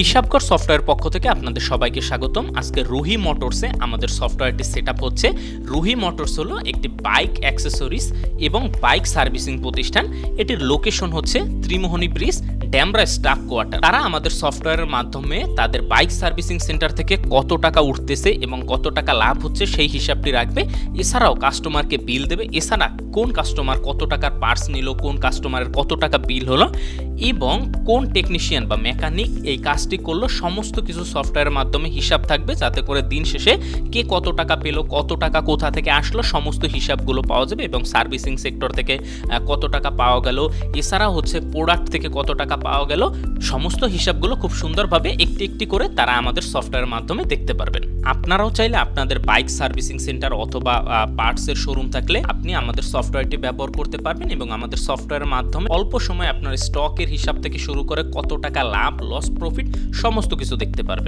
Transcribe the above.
হিসাবকর software পক্ষ থেকে আপনাদের সবাইকে স্বাগতম। আজকে রুহি মোটরসে আমাদের সফটওয়্যারটি সেট হচ্ছে। রুহি মোটরস হলো একটি বাইক অ্যাক্সেসরিজ এবং বাইক সার্ভিসিং প্রতিষ্ঠান। এটির লোকেশন হচ্ছে Trimohoni bridge, Demra staff quarter. তারা আমাদের সফটওয়্যারের মাধ্যমে তাদের বাইক সার্ভিসিং সেন্টার থেকে কত টাকা উঠতেছে এবং কত টাকা লাভ হচ্ছে সেই হিসাবটি রাখবে। এছাড়াও কাস্টমারকে বিল দেবে। এছাড়া কোন কাস্টমার কত টাকার পার্স নিল, কোন কাস্টমারের কত টাকা বিল হলো এবং কোন টেকনিশিয়ান বা মেকানিক এই কাজটি করল, সমস্ত কিছু সফটওয়্যারের মাধ্যমে হিসাব থাকবে, যাতে করে দিন শেষে কে কত টাকা পেল, কত টাকা কোথা থেকে আসলো, সমস্ত হিসাবগুলো পাওয়া যাবে এবং সার্ভিসিং সেক্টর থেকে কত টাকা পাওয়া গেল, এছাড়া হচ্ছে প্রোডাক্ট থেকে কত টাকা পাওয়া গেল, সমস্ত হিসাবগুলো খুব সুন্দরভাবে একটি একটি করে তারা আমাদের সফটওয়্যারের মাধ্যমে দেখতে পারবেন। আপনারাও চাইলে আপনাদের বাইক সার্ভিসিং সেন্টার অথবা পার্টসের শোরুম থাকলে আপনি আমাদের সফটওয়্যারটি ব্যবহার করতে পারবেন এবং আমাদের সফটওয়্যারের মাধ্যমে অল্প সময় আপনার স্টকের হিসাব থেকে শুরু করে কত টাকা লাভ লস প্রফিট সমস্ত কিছু দেখতে পারবেন।